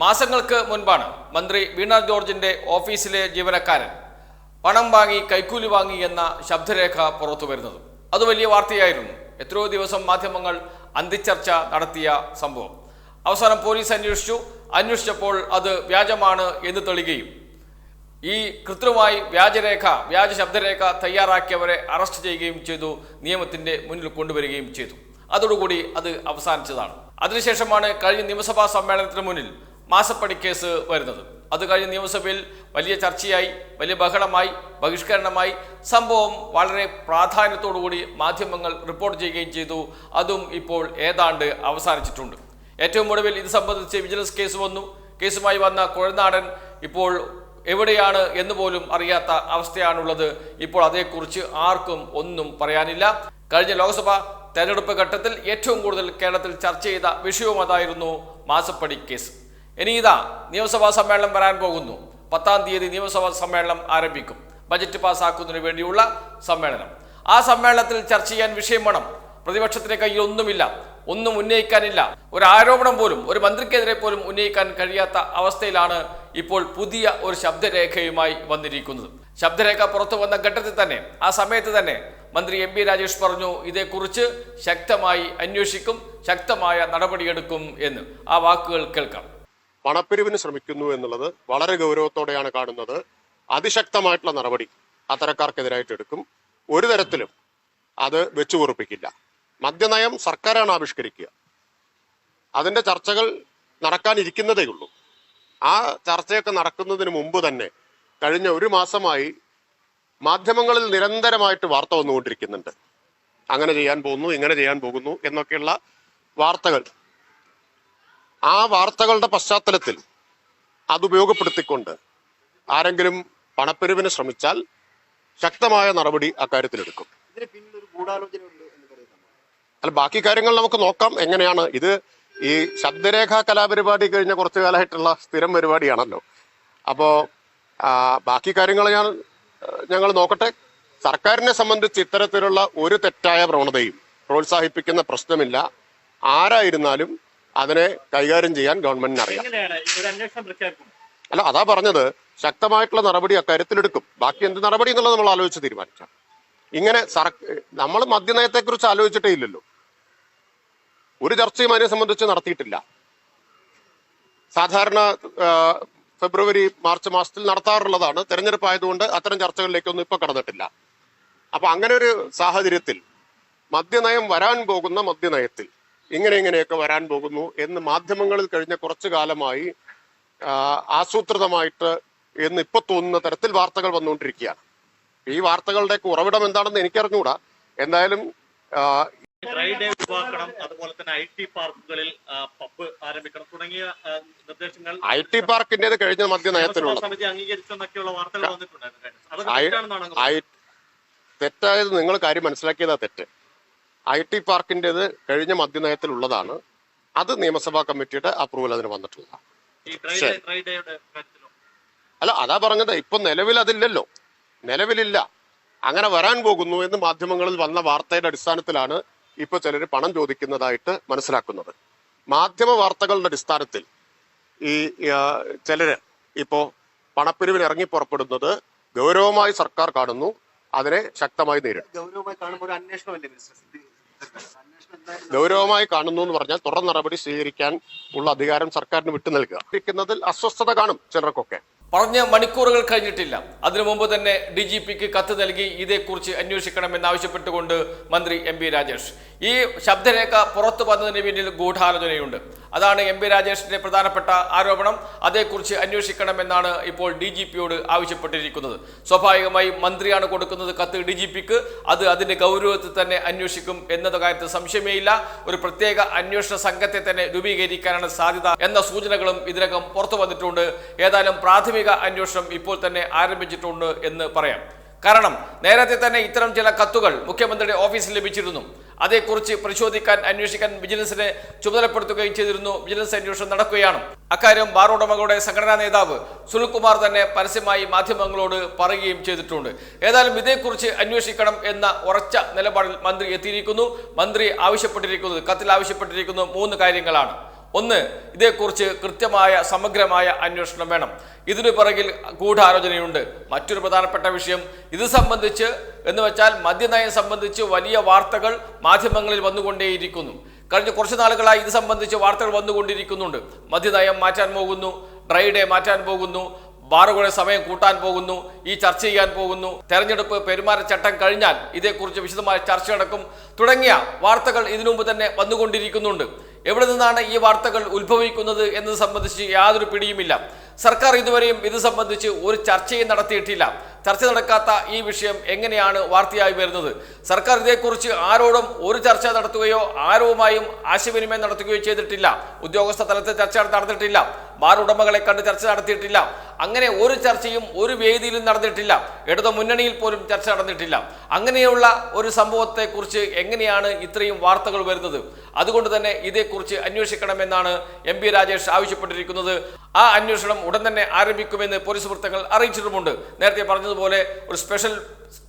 മാസങ്ങൾക്ക് മുൻപാണ് മന്ത്രി വീണ ജോർജിന്റെ ഓഫീസിലെ ജീവനക്കാരൻ പണം വാങ്ങി കൈക്കൂലി വാങ്ങി എന്ന ശബ്ദരേഖ പുറത്തു വരുന്നത്. അത് വലിയ വാർത്തയായിരുന്നു. എത്രയോ ദിവസം മാധ്യമങ്ങൾ അന്തിച്ചർച്ച നടത്തിയ സംഭവം. അവസാനം പോലീസ് അന്വേഷിച്ചു. അന്വേഷിച്ചപ്പോൾ അത് വ്യാജമാണ് എന്ന് തെളിയുകയും ഈ കൃത്രിമമായി വ്യാജരേഖ വ്യാജ ശബ്ദരേഖ തയ്യാറാക്കിയവരെ അറസ്റ്റ് ചെയ്യുകയും ചെയ്തു നിയമത്തിന്റെ മുന്നിൽ കൊണ്ടുവരികയും ചെയ്തു. അതോടുകൂടി അത് അവസാനിച്ചതാണ്. അതിനുശേഷമാണ് കഴിഞ്ഞ നിയമസഭാ സമ്മേളനത്തിന് മുന്നിൽ മാസപ്പടി കേസ് വരുന്നത്. അത് കഴിഞ്ഞ നിയമസഭയിൽ വലിയ ചർച്ചയായി വലിയ ബഹളമായി ബഹിഷ്കരണമായി. സംഭവം വളരെ പ്രാധാന്യത്തോടുകൂടി മാധ്യമങ്ങൾ റിപ്പോർട്ട് ചെയ്യുകയും ചെയ്തു. അതും ഇപ്പോൾ ഏതാണ്ട് അവസാനിച്ചിട്ടുണ്ട്. ഏറ്റവും ഒടുവിൽ ഇത് സംബന്ധിച്ച് വിജിലൻസ് കേസ് വന്നു. കേസുമായി വന്ന കുഴനാടൻ ഇപ്പോൾ എവിടെയാണ് എന്ന് പോലും അറിയാത്ത അവസ്ഥയാണുള്ളത്. ഇപ്പോൾ അതേക്കുറിച്ച് ആർക്കും ഒന്നും പറയാനില്ല. കഴിഞ്ഞ ലോക്സഭ തെരഞ്ഞെടുപ്പ് ഘട്ടത്തിൽ ഏറ്റവും കൂടുതൽ കേരളത്തിൽ ചർച്ച ചെയ്ത വിഷയവും അതായിരുന്നു മാസപ്പടി കേസ്. ഇനി ഇതാ നിയമസഭാ സമ്മേളനം വരാൻ പോകുന്നു. പത്താം തീയതി നിയമസഭാ സമ്മേളനം ആരംഭിക്കും. ബജറ്റ് പാസ്സാക്കുന്നതിന് വേണ്ടിയുള്ള സമ്മേളനം. ആ സമ്മേളനത്തിൽ ചർച്ച ചെയ്യാൻ വിഷയം വേണം. പ്രതിപക്ഷത്തിന്റെ കയ്യിൽ ഒന്നുമില്ല ഒന്നും ഉന്നയിക്കാനില്ല. ഒരു ആരോപണം പോലും ഒരു മന്ത്രിക്കെതിരെ പോലും ഉന്നയിക്കാൻ കഴിയാത്ത അവസ്ഥയിലാണ് ഇപ്പോൾ പുതിയ ഒരു ശബ്ദരേഖയുമായി വന്നിരിക്കുന്നത്. ശബ്ദരേഖ പുറത്തു വന്ന ഘട്ടത്തിൽ തന്നെ ആ സമയത്ത് തന്നെ മന്ത്രി എം പി രാജേഷ് പറഞ്ഞു ഇതേക്കുറിച്ച് ശക്തമായി അന്വേഷിക്കും ശക്തമായ നടപടിയെടുക്കും എന്ന്. ആ വാക്കുകൾ കേൾക്കാം. പണപ്പിരിവിന് ശ്രമിക്കുന്നു എന്നുള്ളത് വളരെ ഗൗരവത്തോടെയാണ് കാണുന്നത്. അതിശക്തമായിട്ടുള്ള നടപടി അത്തരക്കാർക്കെതിരായിട്ട് എടുക്കും. ഒരു തരത്തിലും അത് വെച്ചു പൊറുപ്പിക്കില്ല മദ്യനയം സർക്കാരാണ് ആവിഷ്കരിക്കുക. അതിന്റെ ചർച്ചകൾ നടക്കാനിരിക്കുന്നതേ ഉള്ളൂ. ആ ചർച്ചയൊക്കെ നടക്കുന്നതിന് മുമ്പ് തന്നെ കഴിഞ്ഞ ഒരു മാസമായി മാധ്യമങ്ങളിൽ നിരന്തരമായിട്ട് വാർത്ത വന്നുകൊണ്ടിരിക്കുന്നുണ്ട്. അങ്ങനെ ചെയ്യാൻ പോകുന്നു ഇങ്ങനെ ചെയ്യാൻ പോകുന്നു എന്നൊക്കെയുള്ള വാർത്തകൾ ആ വാർത്തകളുടെ പശ്ചാത്തലത്തിൽ അത് ഉപയോഗപ്പെടുത്തിക്കൊണ്ട് ആരെങ്കിലും പണപ്പെരുവിന് ശ്രമിച്ചാൽ ശക്തമായ നടപടി അക്കാര്യത്തിലെടുക്കും. അല്ല ബാക്കി കാര്യങ്ങൾ നമുക്ക് നോക്കാം. എങ്ങനെയാണ്? ഇത് ഈ ശബ്ദരേഖ കലാപരിപാടി കഴിഞ്ഞ കുറച്ചു കാലമായിട്ടുള്ള സ്ഥിരം പരിപാടിയാണല്ലോ. അപ്പോ ആ, ബാക്കി കാര്യങ്ങൾ ഞാൻ ഞങ്ങൾ നോക്കട്ടെ. സർക്കാരിനെ സംബന്ധിച്ച് ഇത്തരത്തിലുള്ള ഒരു തെറ്റായ പ്രവണതയും പ്രോത്സാഹിപ്പിക്കുന്ന പ്രശ്നമില്ല. ആരായിരുന്നാലും അതിനെ കൈകാര്യം ചെയ്യാൻ ഗവൺമെന്റിന് അറിയാം. അല്ല അതാ പറഞ്ഞത് ശക്തമായിട്ടുള്ള നടപടി അക്കാര്യത്തിലെടുക്കും ബാക്കി എന്ത് നടപടി എന്നുള്ളത് നമ്മൾ ആലോചിച്ച് തീരുമാനിക്കാം ഇങ്ങനെ സർ നമ്മൾ മദ്യനയത്തെക്കുറിച്ച് ആലോചിച്ചിട്ടേ ഇല്ലല്ലോ. ഒരു ചർച്ചയും അതിനെ സംബന്ധിച്ച് നടത്തിയിട്ടില്ല. സാധാരണ ഫെബ്രുവരി മാർച്ച് മാസത്തിൽ നടത്താറുള്ളതാണ്. തെരഞ്ഞെടുപ്പ് ആയതുകൊണ്ട് അത്തരം ചർച്ചകളിലേക്കൊന്നും ഇപ്പൊ കടന്നിട്ടില്ല. അപ്പൊ അങ്ങനെ ഒരു സാഹചര്യത്തിൽ മദ്യനയം വരാൻ പോകുന്ന മദ്യനയത്തിൽ ഇങ്ങനെ ഇങ്ങനെയൊക്കെ വരാൻ പോകുന്നു എന്ന് മാധ്യമങ്ങളിൽ കഴിഞ്ഞ കുറച്ചു കാലമായി ആസൂത്രിതമായിട്ട് എന്ന് ഇപ്പൊ തോന്നുന്ന തരത്തിൽ വാർത്തകൾ വന്നുകൊണ്ടിരിക്കുകയാണ്. ഈ വാർത്തകളുടെ ഉറവിടം എന്താണെന്ന് എനിക്കറിഞ്ഞൂടാ. എന്തായാലും ആ, ഡ്രൈ ഡേ ഒഴിവാക്കണം. അതുപോലെ തന്നെ ഐ ടി പാർക്കുകളിൽ ആരംഭിക്കണം തുടങ്ങിയ നിർദ്ദേശങ്ങൾ. ഐ ടി പാർക്കിന്റേത് കഴിഞ്ഞ മധ്യ നയത്തിലുള്ള സമിതി അംഗീകരിച്ചെന്നൊക്കെയുള്ള വാർത്തകൾ വന്നിട്ടുണ്ടായിരുന്നു. തെറ്റായത് നിങ്ങൾ കാര്യം മനസ്സിലാക്കിയതാ തെറ്റ്. ഐ ടി പാർക്കിന്റെത് കഴിഞ്ഞ മദ്യനയത്തിലുള്ളതാണ്. അത് നിയമസഭാ കമ്മിറ്റിയുടെ അപ്രൂവൽ അതിന് വന്നിട്ടുള്ളതാണ് അല്ല അതാ പറഞ്ഞത്. ഇപ്പൊ നിലവിൽ അതില്ലല്ലോ നിലവിലില്ല. അങ്ങനെ വരാൻ പോകുന്നു എന്ന് മാധ്യമങ്ങളിൽ വന്ന വാർത്തയുടെ അടിസ്ഥാനത്തിലാണ് ഇപ്പൊ ചിലർ പണം ചോദിക്കുന്നതായിട്ട് മനസ്സിലാക്കുന്നത്. മാധ്യമ വാർത്തകളുടെ അടിസ്ഥാനത്തിൽ ഈ ചിലര് ഇപ്പോ പണപ്പിരിവിന് ഇറങ്ങി പുറപ്പെടുന്നത് ഗൗരവമായി സർക്കാർ കാണുന്നു. അതിനെ ശക്തമായി നേരിടും. ഗൗരവമായി കാണുമ്പോൾ ഒരു അന്വേഷണമല്ലേ ഗൗരവമായി കാണുന്നു എന്ന് പറഞ്ഞാൽ തുടർ നടപടി സ്വീകരിക്കാൻ ഉള്ള അധികാരം സർക്കാരിന് വിട്ടു നൽകുക അസ്വസ്ഥത കാണും ചിലർക്കൊക്കെ. പറഞ്ഞ മണിക്കൂറുകൾ കഴിഞ്ഞിട്ടില്ല. അതിനു മുമ്പ് തന്നെ ഡി ജി പിക്ക് കത്ത് നൽകി ഇതേക്കുറിച്ച് അന്വേഷിക്കണമെന്നാവശ്യപ്പെട്ടുകൊണ്ട് മന്ത്രി എം പി രാജേഷ്. ഈ ശബ്ദരേഖ പുറത്തു വന്നതിന് പിന്നിൽ ഗൂഢാലോചനയുണ്ട്. അതാണ് എം പി രാജേഷിന്റെ പ്രധാനപ്പെട്ട ആരോപണം. അതേക്കുറിച്ച് അന്വേഷിക്കണമെന്നാണ് ഇപ്പോൾ ഡി ജി പിയോട് ആവശ്യപ്പെട്ടിരിക്കുന്നത്. സ്വാഭാവികമായി മന്ത്രിയാണ് കൊടുക്കുന്നത് കത്ത് ഡി ജി പിക്ക് അത് അതിന്റെ ഗൗരവത്തിൽ തന്നെ അന്വേഷിക്കും എന്നത് കാര്യത്തിൽ സംശയമേയില്ല ഒരു പ്രത്യേക അന്വേഷണ സംഘത്തെ തന്നെ രൂപീകരിക്കാനാണ് സാധ്യത എന്ന സൂചനകളും ഇതിനകം പുറത്തു വന്നിട്ടുണ്ട്. ഏതായാലും പ്രാഥമിക അന്വേഷണം ഇപ്പോൾ തന്നെ ആരംഭിച്ചിട്ടുണ്ട് എന്ന് പറയാം. കാരണം നേരത്തെ തന്നെ ഇത്തരം ചില കത്തുകൾ മുഖ്യമന്ത്രിയുടെ ഓഫീസിൽ ലഭിച്ചിരുന്നു. അതേക്കുറിച്ച് പരിശോധിക്കാൻ അന്വേഷിക്കാൻ വിജിലൻസിനെ ചുമതലപ്പെടുത്തുകയും ചെയ്തിരുന്നു. വിജിലൻസ് അന്വേഷണം നടക്കുകയാണ്. അക്കാര്യം ബാർ ഉടമകളുടെ സംഘടനാ നേതാവ് സുനിൽകുമാർ തന്നെ പരസ്യമായി മാധ്യമങ്ങളോട് പറയുകയും ചെയ്തിട്ടുണ്ട്. ഏതായാലും ഇതേക്കുറിച്ച് അന്വേഷിക്കണം എന്ന ഉറച്ച നിലപാടിൽ മന്ത്രി എത്തിയിരിക്കുന്നു. മന്ത്രി ആവശ്യപ്പെട്ടിരിക്കുന്നത് കത്തിൽ ആവശ്യപ്പെട്ടിരിക്കുന്നു മൂന്ന് കാര്യങ്ങളാണ്. ഒന്ന് ഇതേക്കുറിച്ച് കൃത്യമായ സമഗ്രമായ അന്വേഷണം വേണം. ഇതിനു പിറകിൽ ഗൂഢാലോചനയുണ്ട്. മറ്റൊരു പ്രധാനപ്പെട്ട വിഷയം ഇത് സംബന്ധിച്ച് എന്ന് വെച്ചാൽ മദ്യനയം സംബന്ധിച്ച് വലിയ വാർത്തകൾ മാധ്യമങ്ങളിൽ വന്നുകൊണ്ടേയിരിക്കുന്നു. കഴിഞ്ഞ കുറച്ച് നാളുകളായി ഇത് സംബന്ധിച്ച് വാർത്തകൾ വന്നുകൊണ്ടിരിക്കുന്നുണ്ട്. മദ്യനയം മാറ്റാൻ പോകുന്നു ഡ്രൈ ഡേ മാറ്റാൻ പോകുന്നു ബാറുകളുടെ സമയം കൂട്ടാൻ പോകുന്നു ഈ ചർച്ച ചെയ്യാൻ പോകുന്നു. തെരഞ്ഞെടുപ്പ് പെരുമാറ്റച്ചട്ടം കഴിഞ്ഞാൽ ഇതേക്കുറിച്ച് വിശദമായ ചർച്ച നടക്കും. തുടങ്ങിയ വാർത്തകൾ ഇതിനു മുമ്പ് തന്നെ വന്നുകൊണ്ടിരിക്കുന്നുണ്ട്. എവിടെ നിന്നാണ് ഈ വാർത്തകൾ ഉത്ഭവിക്കുന്നത് എന്നത് സംബന്ധിച്ച് യാതൊരു പിടിയുമില്ല. സർക്കാർ ഇതുവരെയും ഇത് സംബന്ധിച്ച് ഒരു ചർച്ചയും നടത്തിയിട്ടില്ല. ചർച്ച നടക്കാത്ത ഈ വിഷയം എങ്ങനെയാണ് വാർത്തയായി വരുന്നത്? സർക്കാർ ഇതേക്കുറിച്ച് ആരോടും ഒരു ചർച്ച നടത്തുകയോ ആരുമായും ആശയവിനിമയം നടത്തുകയോ ചെയ്തിട്ടില്ല. ഉദ്യോഗസ്ഥ തലത്തിൽ ചർച്ച നടത്തിയിട്ടില്ല. ബാർ ഉടമകളെ കണ്ട് ചർച്ച നടത്തിയിട്ടില്ല. അങ്ങനെ ഒരു ചർച്ചയും ഒരു വേദിയിലും നടന്നിട്ടില്ല. ഇടതു മുന്നണിയിൽ പോലും ചർച്ച നടന്നിട്ടില്ല. അങ്ങനെയുള്ള ഒരു സംഭവത്തെക്കുറിച്ച് എങ്ങനെയാണ് ഇത്രയും വാർത്തകൾ വരുന്നത്? അതുകൊണ്ട് തന്നെ ഇതേക്കുറിച്ച് അന്വേഷിക്കണമെന്നാണ് എം പി രാജേഷ് ആവശ്യപ്പെട്ടിരിക്കുന്നത്. ആ അന്വേഷണം ഉടൻ തന്നെ ആരംഭിക്കുമെന്ന് പോലീസ് വൃത്തങ്ങൾ അറിയിച്ചിട്ടുമുണ്ട്. നേരത്തെ പറഞ്ഞതുപോലെ ഒരു സ്പെഷ്യൽ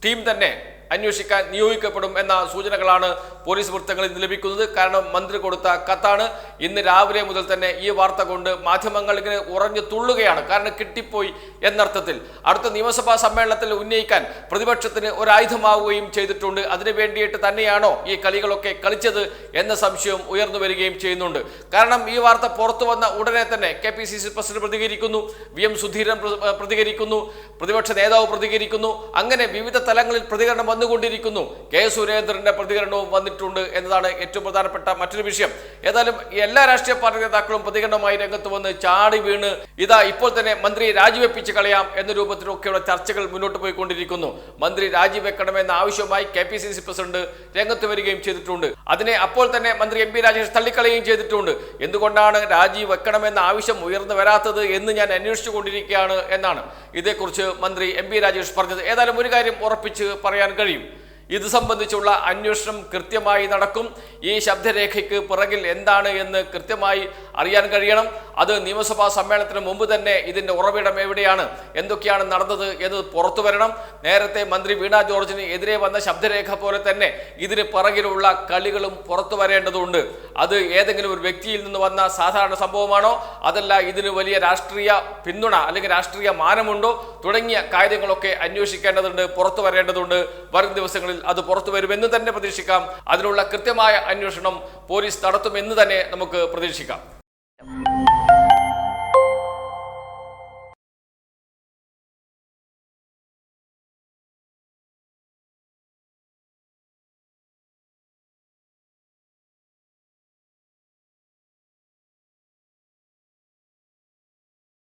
ടീം തന്നെ അന്വേഷിക്കാൻ നിയോഗിക്കപ്പെടും എന്ന സൂചനകളാണ് പോലീസ് വൃത്തങ്ങളിൽ നിന്ന് ലഭിക്കുന്നത്. കാരണം മന്ത്രി കൊടുത്ത കത്താണ് ഇന്ന് രാവിലെ മുതൽ തന്നെ ഈ വാർത്ത കൊണ്ട് മാധ്യമങ്ങൾ ഇങ്ങനെ ഉറഞ്ഞു തുള്ളുകയാണ്. കാരണം കിട്ടിപ്പോയി എന്നർത്ഥത്തിൽ. അടുത്ത നിയമസഭാ സമ്മേളനത്തിൽ ഉന്നയിക്കാൻ പ്രതിപക്ഷത്തിന് ഒരു ആയുധമാവുകയും ചെയ്തിട്ടുണ്ട്. അതിനു വേണ്ടിയിട്ട് തന്നെയാണോ ഈ കളികളൊക്കെ കളിച്ചത് എന്ന സംശയം ഉയർന്നു വരികയും ചെയ്യുന്നുണ്ട്. കാരണം ഈ വാർത്ത പുറത്തു വന്ന ഉടനെ തന്നെ K P C C president പ്രതികരിക്കുന്നു വി എം സുധീരൻ പ്രതികരിക്കുന്നു പ്രതിപക്ഷ നേതാവ് പ്രതികരിക്കുന്നു. അങ്ങനെ വിവിധ തലങ്ങളിൽ പ്രതികരണം വന്നുകൊണ്ടിരിക്കുന്നു കെ സുരേന്ദ്രന്റെ പ്രതികരണവും വന്നിട്ടുണ്ട് എന്നതാണ് ഏറ്റവും പ്രധാനപ്പെട്ട മറ്റൊരു വിഷയം. ഏതായാലും എല്ലാ രാഷ്ട്രീയ പാർട്ടി നേതാക്കളും പ്രതികരണമായി രംഗത്ത് വന്ന് ചാടി വീണ് ഇതാ ഇപ്പോൾ തന്നെ മന്ത്രി രാജിവെപ്പിച്ച് കളയാം എന്ന രൂപത്തിലൊക്കെയുള്ള ചർച്ചകൾ മുന്നോട്ട് പോയിക്കൊണ്ടിരിക്കുന്നു. മന്ത്രി രാജിവെക്കണമെന്ന ആവശ്യമായി K P C C president രംഗത്ത് വരികയും ചെയ്തിട്ടുണ്ട്. അതിനെ അപ്പോൾ തന്നെ മന്ത്രി എം പി രാജേഷ് തള്ളിക്കളയുകയും ചെയ്തിട്ടുണ്ട്. എന്തുകൊണ്ടാണ് രാജി വെക്കണമെന്ന ആവശ്യം ഉയർന്നു വരാത്തത് എന്ന് ഞാൻ അന്വേഷിച്ചു കൊണ്ടിരിക്കുകയാണ് എന്നാണ് ഇതേക്കുറിച്ച് മന്ത്രി എം പി രാജേഷ് പറഞ്ഞത്. ഏതായാലും ഒരു കാര്യം ഉറപ്പിച്ച് പറയാൻ കഴിയും. ഇത് സംബന്ധിച്ചുള്ള അന്വേഷണം കൃത്യമായി നടക്കും. ഈ ശബ്ദരേഖയ്ക്ക് പിറകിൽ എന്താണ് എന്ന് കൃത്യമായി അറിയാൻ കഴിയണം. അത് നിയമസഭാ സമ്മേളനത്തിന് മുമ്പ് തന്നെ ഇതിന്റെ ഉറവിടം എവിടെയാണ്? എന്തൊക്കെയാണ് നടന്നത് എന്ന് പുറത്തു വരണം. നേരത്തെ മന്ത്രി വീണ ജോർജിന് എതിരെ വന്ന ശബ്ദരേഖ പോലെ തന്നെ ഇതിന് പിറകിലുള്ള കളികളും പുറത്തു വരേണ്ടതുണ്ട്. അത് ഏതെങ്കിലും ഒരു വ്യക്തിയിൽ നിന്ന് വന്ന സാധാരണ സംഭവമാണോ? അതല്ല ഇതിന് വലിയ രാഷ്ട്രീയ പിന്തുണ അല്ലെങ്കിൽ രാഷ്ട്രീയ മാനമുണ്ടോ? തുടങ്ങിയ കാര്യങ്ങളൊക്കെ അന്വേഷിക്കേണ്ടതുണ്ട് പുറത്തു വരേണ്ടതുണ്ട്. വരും ദിവസങ്ങളിൽ അത് പുറത്തു വരുമെന്ന് തന്നെ പ്രതീക്ഷിക്കാം. അതിനുള്ള കൃത്യമായ അന്വേഷണം പോലീസ് നടത്തുമെന്ന് തന്നെ നമുക്ക് പ്രതീക്ഷിക്കാം.